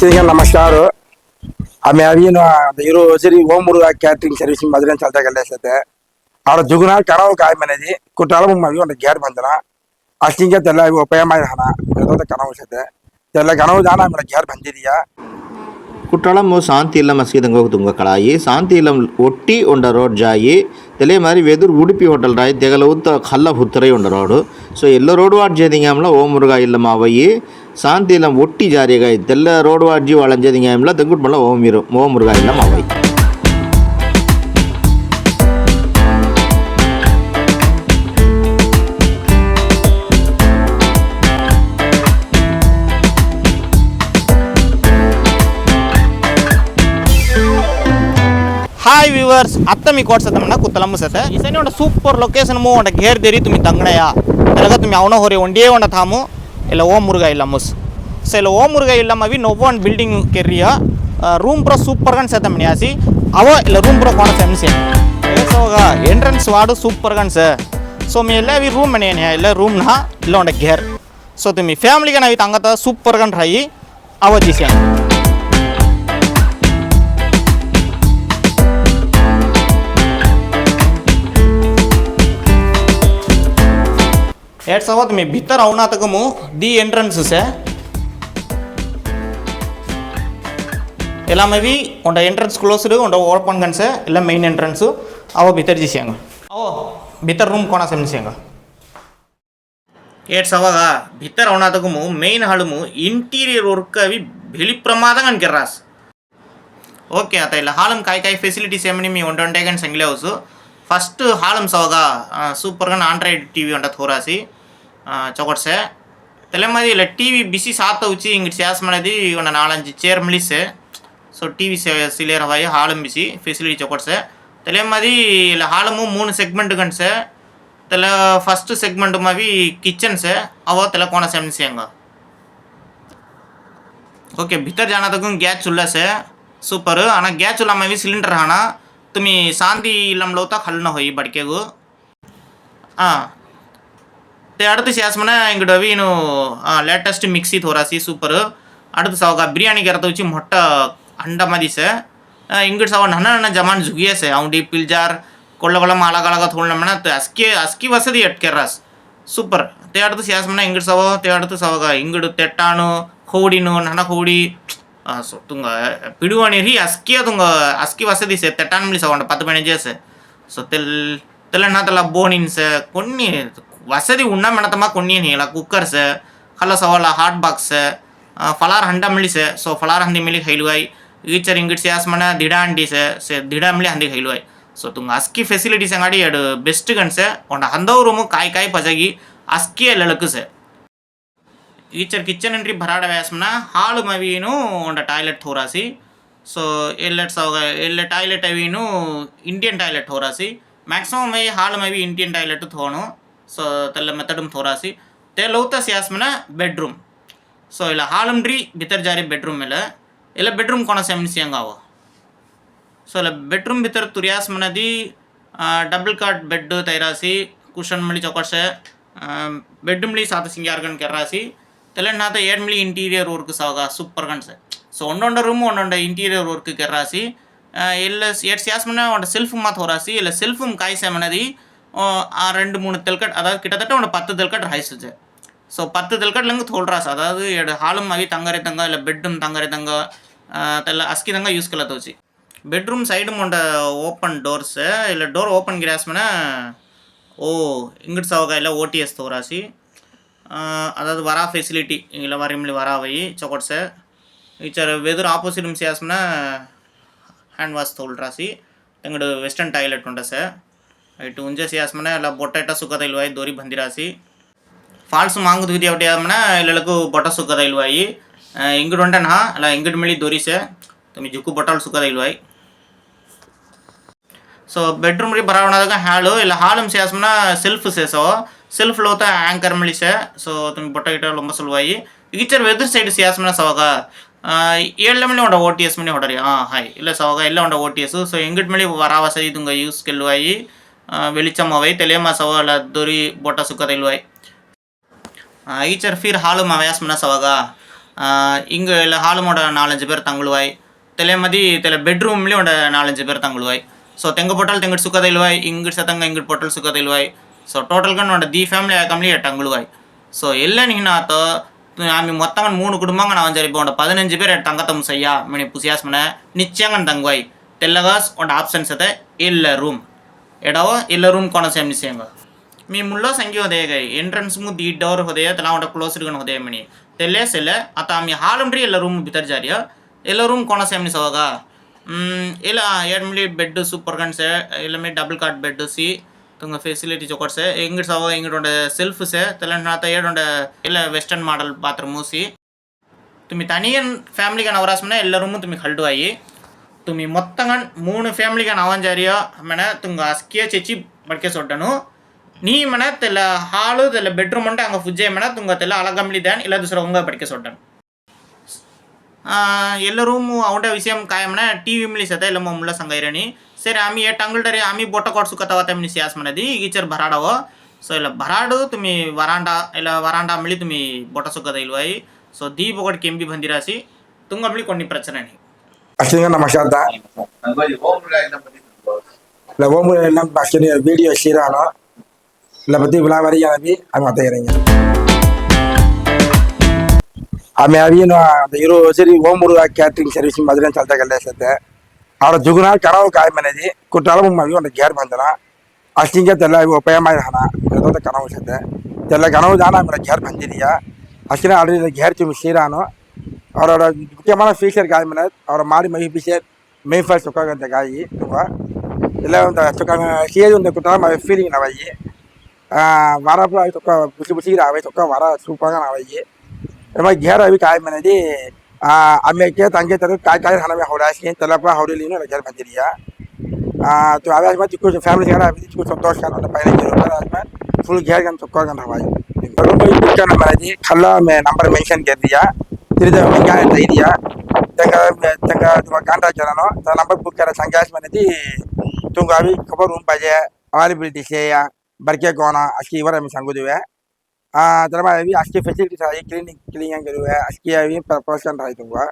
ಸ್ನೇಹಿತರಿಗೆ ನಮಸ್ಕಾರ ಆಮೇಲೆ ಏನು ಇರೋ ಸರಿ ಓಂ ಮುರುಘಾ ಕ್ಯಾಟ್ರಿಂಗ್ ಸರ್ವಿಸಿಂಗ್ ಮದುವೆ ಅಂತ ಕಲಿಸತ್ತೆ ಆಡ ಜುಗುನ ಕರಾವ ಕಾಯಿ ಮನೆದಿ ಕುಟಾಲ ಮಗಿ ಒಂದು ಗ್ಯಾರ್ ಬಂದನ ಅಷ್ಟಿಂಗೆ ತೆಲ್ಲ ಉಪಾಯ ಮಾಡಿ ಹಣ ಯಾವುದೋ ಕನವು ಸತ್ತೆ ತೆಲ್ಲ ಕನವು ದಾನ ಆಮೇಲೆ ಗ್ಯಾರ್ ಬಂದಿದೀಯಾ ಕುಟ್ಟಾಳಮ್ಮ ಶಾಂತಿ ಇಲ್ಲಂ ಮಸೀದಂಗೆ ಹೋಗಿ ತುಂಗ ಕಳಾಯಿ ಶಾಂತಿ ಇಲ್ಲಂ ಒಟ್ಟಿ ಉಂಡ ರೋಡ್ ಜಾಯಿ ತಲೆ ಮಾರಿ ವೆದುರು ಉಡುಪಿ ಹೋಟೆಲ್ ರಾಯಿ ತೆಗಲ ಉತ್ತ ಕಲ್ಲ ಹುತ್ತರೈ ಉಂಡ ರೋಡು ಸೊ ಎಲ್ಲ ರೋಡು ಆಡ್ಜೇದಿಂಗಮ್ಲ ಓ ಮುರುಘಾ ಇಲ್ಲಮ್ಮ ಅವಯಿ சாந்தி இல்லம் ஒட்டி ஜாரியகாய் தெல்ல ரோடுவாட்ஜி வளைஞ்சதிங்க எல்லாம் தெங்குட்மல்ல ஓமிரும் ஓமுருகாய் எல்லாம் அவை ಹಾಯ್ ವ್ಯೂವರ್ಸ್ ಅತ್ತಮಿ ಕೋಟ್ಸತ್ತಮ್ಮನ ಕುತ್ತಲಮ್ಮ ಸತೆ ಇಸನೋಡ ಸೂಪರ್ ಲೊಕೇಶನ್ ಮೂ ಒಂಡ ಗೇರ್ ದೇರಿ ತುಮಿ ತಂಗಡಯ ತೆಲಗ ತುಮಿ ಅವನ ಹೊರೆ ಒಂಡೇ ಒಂಡ ತಾಮು ಇಲ್ಲ ಓ ಮುರುಗ ಇಲ್ಲ ಮುಸ್ ಸೊ ಇಲ್ಲ ಓ ಮುರುಗ ಇಲ್ಲ ಮವಿ ನೊವ್ವ ಒಂದು building career room pro super gun ಸತ ಮನಿಯಾಸಿ ಅವ ಇಲ್ಲ ರೂಮ್ ಪ್ರೋ ಕೋಣ ಸೆಮ್ಸಿ ಸೋಗ ಎಂಟ್ರೆನ್ಸ್ ವಾಡು ಸೂಪರ್ ಗನ್ ಸ ಸೊ మీ ಎಲ್ಲ ವಿ ರೂಮ್ ಮನೆ ಇಲ್ಲ ರೂಮ್ ನಾ ಇಲ್ಲ ಒಂದ ಗೇರ್ ಸೊ ತುಮಿ ಫ್ಯಾಮಿಲಿಗೆ ನಾವಿ ತಂಗತ ಸೂಪರ್ ಗನ್ ರೈ ಅವ ದಿಸೆ ಎರಡು ಸಾವಿರ तुम्ही भितर आवना आता मू दी ಎಂಟ್ರೆನ್ಸಸ್ ಎಲ್ಲ ಮೇವಿ ಒಂದ ಎಂಟ್ರೆನ್ಸ್ ಕ್ಲೋಸ್ಡ್ ಒಂದ ಓಪನ್ ಗನ್ಸ್ ಎಲ್ಲ ಮೈನ್ ಎಂಟ್ರೆನ್ಸ್ ಅವ भितर ದಿಸ್ಯಾಂಗ ಅವ भितर ರೂಮ್ कोणा समस्यांग ಏಟ್ ಸವಾಗ भितर आवना आता मू मेन हाळमू इंटिरियर वर्क अवी भेली प्रमादात अनकेरास ओके आता ಇಲ್ಲ ಹಾಳಮ್ काय काय ಫೆಸಿಲಿಟೀಸ್ ಏಮನಿ मी ಒಂದ ಒಂದೇ ಗಂಟೆ ಸಂಗ್ಲೆ ಹೌಸು ಫಸ್ಟ್ ಹಾಲಮ್ ಸವಾಗ ಸೂಪರ್ಗನ್ ಆಂಡ್ರಾಯ್ಡ್ ಟಿ ವಿ ಹೊಂಟದ ಹೋರಾಸಿ ಚೊಕೊಟ್ಸೆ ತಲೆಮಾರಿ ಇಲ್ಲ ಟಿ ವಿ ಬಿಸಿ ಸಾತ ಉಚ್ಚಿ ಹಿಂಗೆ ಸ್ಯಾಸ್ ಮಾಡಿದ್ವಿ ಒಂದು ನಾಲಂಜು ಚೇರ್ ಮಿಳಿಸೆ ಸೊ ಟಿ ವಿ ಸಿಲೇರ್ ಹವಾಯಿ ಹಾಲಮ್ ಬಿಸಿ ಫೆಸಿಲಿಟಿ ಚೊಕೊಟ್ಸೆ ತಲೆಮಾರಿ ಇಲ್ಲ ಹಾಲಮು ಮೂರು ಸೆಗ್ಮೆಂಟ್ ಗಂಟ್ಸೆ ತಲೆ ಫಸ್ಟ್ ಸೆಗ್ಮೆಂಟ್ ಮಾವಿ ಕಿಚನ್ಸೆ ಅವ ತಲೆ ಕೋಣ ಸೆಮ್ಸಿ ಹಂಗ ಓಕೆ ಭಿತರ್ ಜಾನ ತಗೊಂಡು ಗ್ಯಾಸ್ ಚುಲ್ಲಾಸೆ ಸೂಪರ್ ஆனால் கேஸ் இல்லாமல் சிலிண்டர் ஆனால் तुम्ही सांदी लमलवता खाल्लं होई बडक्यागू हां ते அடுத்து சேஸ்மனா எங்கிட்ட வீணும் லேட்டஸ்ட் மிக்ஸி தோராசி சூப்பர் அடுத்து சவகா பிரியாணி கரத்தை வச்சு மொட்டை அண்டை மாதிரி சார் இங்கிட்டு சவ நன்ன நன்ன ஜமான் ஜுகியே சார் அவன்டி பில்ஜார் கொள்ள கொள்ளம் அழகழகாக தோணும்னா அஸ்கி அஸ்கி வசதி எட்கர்றாஸ் சூப்பர் தே அடுத்து சேஸ்மனா இங்கிட்டு சவோ தே அடுத்து சவகா இங்கிட்டு தெட்டானு கோடினு நன கோடி ಸೊ ತುಂಗ ಪಿಡುವಣಿ ರೀ ಅಸ್ಕಿಯ ತುಂಗ ಅಸ್ಕಿ ವಸದಿ ಸೆ ತೆಟ್ಟಾನ್ ಮಿಲಿ ಸಾವಂಡ ಪತ್ತು ಪೆಣಜೇಸೆ ಸೊ ತೆಲ್ తెలంగాణ తెల్ల బోనిన్స్ కొన్ని వసతి ఉన్న మెడతమా కొన్ని ఇలా కుక్కర్స్ ಕಲ್ಲ ಸವಾಲ ಹಾಟ್ ಬಾಕ್ಸ್ ಫಲಾರ್ ಹಂಡ ಮಿಳಿಸೆ ಸೊ ಫಲಾರ್ ಹಂದಿ ಮಿಲಿ ಹೈಲುವಾಯ್ ಈಚರ್ ಇಂಗಿಟ್ ಸಿಯಾಸ್ ಮನ ದಿಡ ಅಂಡಿಸೆ ಸೆ ದಿಡ ಮಿಳಿ ಹಂದಿ ಹೈಲುವಾಯ್ ಸೊ ತುಂಗ ಅಸ್ಕಿ ಫೆಸಿಲಿಟೀಸ್ ಅಂಗಡಿ ಎರಡು ಬೆಸ್ಟ್ ಗನ್ಸೆ ಒಂಡ ಹಂದವ್ ರೂಮು ಕಾಯಿ ಕಾಯಿ ಪಜಗಿ ಅಸ್ಕಿ ಎಳ್ಳಳಕಸೆ ಈಚರ್ ಕಿಚನ್ ಏನ್ರಿ ಭರಾಡ ವ್ಯಾಸಮ್ನ ಹಾಳು ಮವಿನೂ ಒಂಡ ಟಾಯ್ಲೆಟ್ ಹೋರಾಸಿ ಸೊ ಎಲ್ಲೆಟ್ ಸಾವ ಎಲ್ಲ ಟಾಯ್ಲೆಟ್ ಅವಿನೂ ಇಂಡಿಯನ್ ಟಾಯ್ಲೆಟ್ ಹೋರಾಸಿ ಮ್ಯಾಕ್ಸಿಮಮ್ ಮೈ ಹಾಳು ಮವಿ ಇಂಡಿಯನ್ ಟಾಯ್ಲೆಟ್ ತೋಣು ಸೊ ತಲ್ಲ ಮೆಥಡಮ್ ತೋರಾಸಿ ತೇ ಲೌತಸ್ ಯಾಸ್ಮನ ಬೆಡ್ರೂಮ್ ಸೊ ಇಲ್ಲ ಹಾಳುಂಡ್ರಿ ಬಿತರ್ ಜಾರಿ ಬೆಡ್ರೂಮ್ ಇಲ್ಲ ಇಲ್ಲ ಬೆಡ್ರೂಮ್ ಕೊಣ ಸೆಮ್ನಿಸಿ ಹಂಗಾವ ಸೊ ಇಲ್ಲ ಬೆಡ್ರೂಮ್ ಬಿತರ್ ತುರಿಯಾಸ್ಮನದಿ ಡಬಲ್ ಕಾಟ್ ಬೆಡ್ ತೈರಾಸಿ ಕುಷನ್ ಮಳಿ ಚೌಕಶ ಬೆಡ್ರೂಮ್ಲಿ ಸಾತ ಸಿಂಗ್ಯಾರ್ಗನ್ ಕೆರ್ರಾಸಿ తెలంగాణతో ఏడ్మిలి ఇంటీరియర్ వర్క్ సాగా సూపర్గా సార్ ஸோ ಒಂದೊಂದು ரூமும் ಒಂದೊಂದು இன்டீரியர் ஒர்க்கு ರಾಸಿ இல்லை எட் ಸ್ಯಾಸ್ಮನ ಒಂದು ಸೆಲ್ಫ್ ಮಾತು ಹೊರಾಸಿ ಇಲ್ಲ ಸೆಲ್ಫುಮ್ ಕಾಯಿಸಾಮನದಿ ಆ ரெண்டு மூணு தெல்கட் அதாவது கிட்டத்தட்ட ஒரு பத்து தெல்கட் ரைஸ் வச்சு ஸோ பத்து தெல்கட்லேருந்து சார் அதாவது எடு ஹாலும் அவி தங்கரை தங்க இல்லை பெட்டும் தங்கரை தங்க தெல்ல அஸ்கி தங்க யூஸ் கல தோச்சு பெட்ரூம் சைடும் ஒண்ட ஓப்பன் டோர்ஸு இல்லை டோர் ஓப்பன் கிராஸ்மனா ஓ இங்கிட்டு சவகா இல்லை ஓடிஎஸ் தோராசி அதாவது வரா ஃபெசிலிட்டி இல்லை வரைமொழி வராவை ಚೊಕೊಡ್ಸೆ ಈಚರ್ ವೆದುರು ಆಪೋಸಿಟ್ ಸಿಯಾಸ್ಮನ ಹ್ಯಾಂಡ್ ವಾಶ್ ತೋಲ್ರಾಸಿ ತಂಗಡು ವೆಸ್ಟರ್ನ್ ಟಾಯ್ಲೆಟ್ ಉಂಟ ಸೆ ಇಟ್ಟು ಉಂಜೆ ಸಿಯಾಸ್ಮನ ಎಲ್ಲ ಬೊಟ್ಟ ಇಟ್ಟ ಸುಖದ ಇಲ್ವಾಯಿ ದೋರಿ ಬಂದಿರಾಸಿ ಫಾಲ್ಸ್ ಮಾಂಗುದು ಹಿದಿ ಅವಟಿ ಆದ್ಮನ ಇಲ್ಲೆಳಕು ಬೊಟ್ಟ ಸುಖದ ಇಲ್ವಾಯಿ ಇಂಗಡ್ ಉಂಟನ ಹಾ ಅಲ್ಲ ಇಂಗಡ್ ಮಿಳಿ ದೋರಿಸೆ ತುಮಿ ಜುಕ್ಕು ಬೊಟ್ಟಾಳು ಸುಖದ ಇಲ್ವಾಯಿ ಸೊ ಬೆಡ್ರೂಮ್ ರೀ ಬರಾವಣದಾಗ ಹಾಳು ಇಲ್ಲ ಹಾಳು ಸಿಯಾಸ್ಮನ ಸೆಲ್ಫ್ ಸೇಸೋ ಸೆಲ್ಫ್ ಲೋತ ಆಂಕರ್ ಮಿಳಿಸೆ ಸೊ ತುಮಿ ಬೊಟ್ಟ ಗಿಟ್ಟ ಲೊಂಬ ಸಲುವಾಯಿ ಈಚರ್ ವೆದರ್ ಸೈಡ್ ಸಿಯಾಸ್ಮನ ಸವಾಗ ಏಳು ಮನೆ ಉಂಡ ಓ ಟಿ ಎಸ್ ಮನೆ ಹೊಡರಿ ಹಾಂ ಹಾಯ್ ಇಲ್ಲ ಸವಾಗ ಎಲ್ಲ ಉಂಡ ಓ ಟಿ ಎಸ್ ಸೊ ಎಂಗಡ್ ಮಳಿ ವರಾವಸದಿ ತುಂಗ ಯೂಸ್ ಕೆಲ್ಲುವಾಯಿ வெளிச்சம் அவை தெளியமா சவால ದೊರಿ ಬೊಟ್ಟ ಸುಖದ ಇಲ್ವಾಯ್ ಈಚರ್ ಫಿರ್ ಹಾಳು ಮವ್ಯಾಸ್ ಮನ ಸವಾಗ ಹಿಂಗೆ ಇಲ್ಲ ಹಾಲು ಮಾಡೋ ನಾಲಂಚು பேர் ತಂಗುಳುವಾಯ್ ತಲೆ ಮದಿ ತಲೆ ಬೆಡ್ರೂಮ್ಲಿ ಒಂದು ನಾಲಂಚು பேர் ತಂಗುಳುವಾಯ್ ಸೊ ತೆಂಗು ಪೊಟಲ್ ತೆಂಗಡ್ ಸುಖದ ಇಲ್ವಾಯ್ ಇಂಗಡ್ ಸತಂಗ ಇಂಗಡ್ ಪೊಟಲ್ సో టోటల్గా నుండి దీ ఫ్యామిలీ కంప్లీట్ టంగులుగాయ్ సో ఎల్ల నీకు నాతో ఆమె మొత్తంగా మూడు కుటుంబంగా నా జరిపోండి పదినంజు పేరు తంగతం సయ్యా మిని పుసియాస్మన నిత్యంగా తంగువాయి తెల్లగా ఉండే ఆప్షన్స్ అయితే ఇళ్ళ రూమ్ ఎడవో ఇళ్ళ రూమ్ కొనసేం నిశ్చయంగా మీ ముళ్ళో సంఖ్య హృదయగాయి ఎంట్రన్స్ ముద్దు ఈ డోర్ హృదయ తెలా ఉండే క్లోజ్డ్గా హృదయమని తెల్లే సెల్ల అత మీ హాలంట్రీ ఇళ్ళ రూమ్ బితర్ జారియో ఇళ్ళ రూమ్ కొనసేం నిసవగా ಇಲ್ಲ ಎರಡು ಮಿಲಿ ಬೆಡ್ಡು ಸೂಪರ್ ಕಣ್ಸೆ ಇಲ್ಲ ಮೇ ಡಬಲ್ ಕಾಟ್ ಬೆಡ್ಡು ಸಿ తుంగ ఫెసిలిటీస్ ఒకటి సార్ ఇంకటి సవ ఇంకటి ఉండే సెల్ఫ్ సే తెలంగాణ తయ్యాడు ఉండే ఇలా ವೆಸ್ಟರ್ನ್ ಮಾಡೆಲ್ ಬಾತ್ರೂಮ್ ಮೂಸಿ ತುಮಿ ತನಿಯನ್ ಫ್ಯಾಮಿಲಿಗೆ ನವರಾಸ್ಮನೆ ಎಲ್ಲ ರೂಮು ತುಮಿಗೆ ಹಲ್ಡು ಆಯಿ ತುಮಿ ಮೊತ್ತಂಗನ್ ಮೂನು ಫ್ಯಾಮಿಲಿಗೆ ನವಂಜಾರಿಯ ಮನೆ ತುಂಗ ಅಸ್ಕಿಯ ಚೆಚ್ಚಿ ಬಡ್ಕೆ ಸೊಡ್ಡನು ನೀ ಮನೆ ತೆಲ್ಲ ಹಾಲು ತೆಲ್ಲ ಬೆಡ್ರೂಮ್ ಉಂಟು ಹಂಗೆ ಫುಜ್ಜೆ ಮನೆ ತುಂಗ ತೆಲ್ಲ ಅಲಗಂಬ್ಲಿ ದ್ಯಾನ್ ಇಲ್ಲ ದೂಸರ ಉಂಗ ಬಡ್ಕೆ ಸೊಡ್ಡನು ಎಲ್ಲ ರೂಮು ಅವಟ ವಿಷಯ ಕಾಯಮನ ಟಿವಿ ಮಿಲಿ ಸತ ಎಲ್ಲ ಮುಳ್ಳ ಸಂಗೈರಣಿ ಸರಿ ಆಮಿ ಏಟ್ ಅಂಗಲ್ಡರಿ ಆಮಿ ಬೋಟ ಕೊಡ್ಸುಕತ್ತಾವ ತಮ್ಮ ಸಿಯಾಸ್ ಮನದಿ ಈಚರ್ ಭರಾಡವ ಸೊ ಇಲ್ಲ ಭರಾಡು ತುಮಿ ವರಾಂಡ ಇಲ್ಲ ವರಾಂಡ ಅಂಬಳಿ ತುಮಿ ಬೋಟ ಸುಕ್ಕದ ಇಲ್ವಾಯಿ ಸೊ ದೀಪ ಒಗಡ್ ಕೆಂಬಿ ಬಂದಿರಾಸಿ ತುಂಗ ಅಂಬಳಿ ಕೊಣ್ಣಿ ಪ್ರಚನೆ ಅಷ್ಟಿಂಗ ನಮಸ್ಕಾರದ ಇಲ್ಲ ಓಮ್ ಎಲ್ಲ ಬಾಸ್ಕಿ வீடியோ ஷீரானோ இல்லை பற்றி விழாவாரி கிளம்பி அவங்க அத்தைக்கிறீங்க ಆಮೇಲೆ ಅವಿನ ಇರೋ ಸರಿ ಓಮೂರು ಕ್ಯಾಟ್ರಿಂಗ್ ಸರ್ವಿಸ್ ಮದುವೆ ಅಂತ ಕಲ್ತೆ ఆడ జుగునా కరావు కాయమనేది కుట్టాల మళ్ళీ ఉంటే గేర్ బందన అస్టింగా తెల్ల ఉపయోగమైన హన ఎదోత కనవు చేత తెల్ల కనవు దాన మన గేర్ బందిరియ అస్టిన ఆడ గేర్ చూమి సీరాను అవరోడ ముఖ్యమైన ఫీచర్ కాయమనే అవర మాడి మై ఫీచర్ మెయిన్ ఫైల్ చొక్కాగంత కాయి నువ్వు ఇలా ఉందా చొక్కా సీజ్ ఉంది కుట్టాల ఫీలింగ్ నవ్వయి వరపు చొక్క బుసి బుసికి రావే చొక్క వర సూపర్గా నవ్వయి మరి గేర్ అవి కాయమనేది आम्ही एक तांगे तर काय काय हांगा हावडा आसली तलापा हावडेली न्हू भाजी तो हांवें आजमात तिकून फूल घेर घालून चक्कर घालून नंबर आहे खाल्ला नंबर मेन्शन कर दिया तिथे गाय थंय दिया। तांकां तांकां तुका कॉन्ट्रॅक्ट तो नंबर खबर अवेलेबिलिटी या, बरके कोणा अशी इवर आमी सांगू है තරමයි අස්ි ෙසිට සයකරන කලියන් කරුව අස්කියාවීම පරපසන් හයිතුවා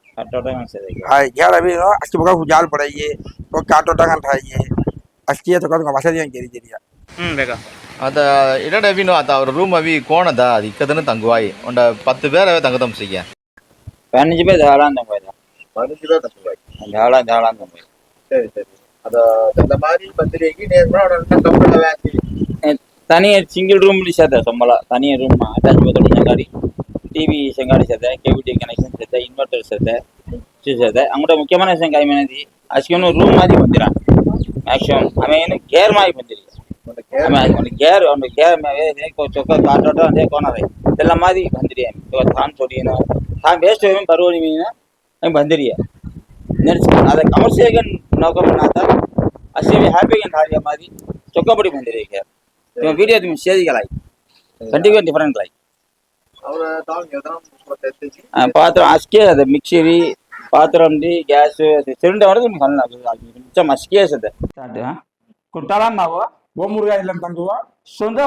ගලබ අස්කිපක හුජාල් පරයියේ කාටෝටගන් හයියේ අස්කිය තොකතු වසදයන් කෙරිජරිය அத இடட வீணும் அது அவர் ரூம் அவி கோணதா? அது இக்கதுன்னு தங்குவாய். உண்ட பத்து பேரவே தங்கதம் செய்ய பதினஞ்சு பேர் தாராளம் தங்குவாய். பதினஞ்சு பேர் தங்குவாய். தாராளம் தாராளம் தங்குவாய். சரி சரி. அதை மாதிரி பத்திரிகைக்கு நேர்மையாக தனியாக சிங்கிள் ரூம்லேயும் சேர்த்தா சம்பளம். தனியாக ரூம் அட்டாச் பாத்ரூம் சங்காடி டிவி செங்காடி சேர்த்தேன். கேபிடி கனெக்ஷன் சேர்த்தேன். இன்வெர்டர் சேர்த்தேன். ஸ்விட்ச் சேர்த்தேன். அவங்கள்ட்ட முக்கியமான விஷயம் கைமேனது அசிவனு ரூம் மாதிரி வந்துடான் மேக்ஸிமம் அவன் கேர் மாதிரி வந்துருக்கு கேர் அவனுக்கு கேர் சொக்க காற்றோட்டம் அதே கோணரை இதெல்லாம் மாதிரி வந்துடுறேன் தான் சொல்லியணும் தான் வேஸ்ட் வேணும் பருவடி மீனா அவன் வந்துடுறியா அதை கமர்ஷியல் நோக்கம் பண்ணாதான் அசிவன் ஹாப்பியாக மாதிரி சொக்கப்படி வந்துடுறேன் கேர் మేము వీడియో షేర్ చేయాలి ట్వంటీ డిఫరెంట్ లైక్ పాత్ర అసికే అది మిక్సీ పాత్రం గ్యాస్ సిలిండర్ వరకు మీకు ఇచ్చాం అసికే అది కుట్టాలా మావో ఓ మురుగా ఇల్లం తంగువ సొంత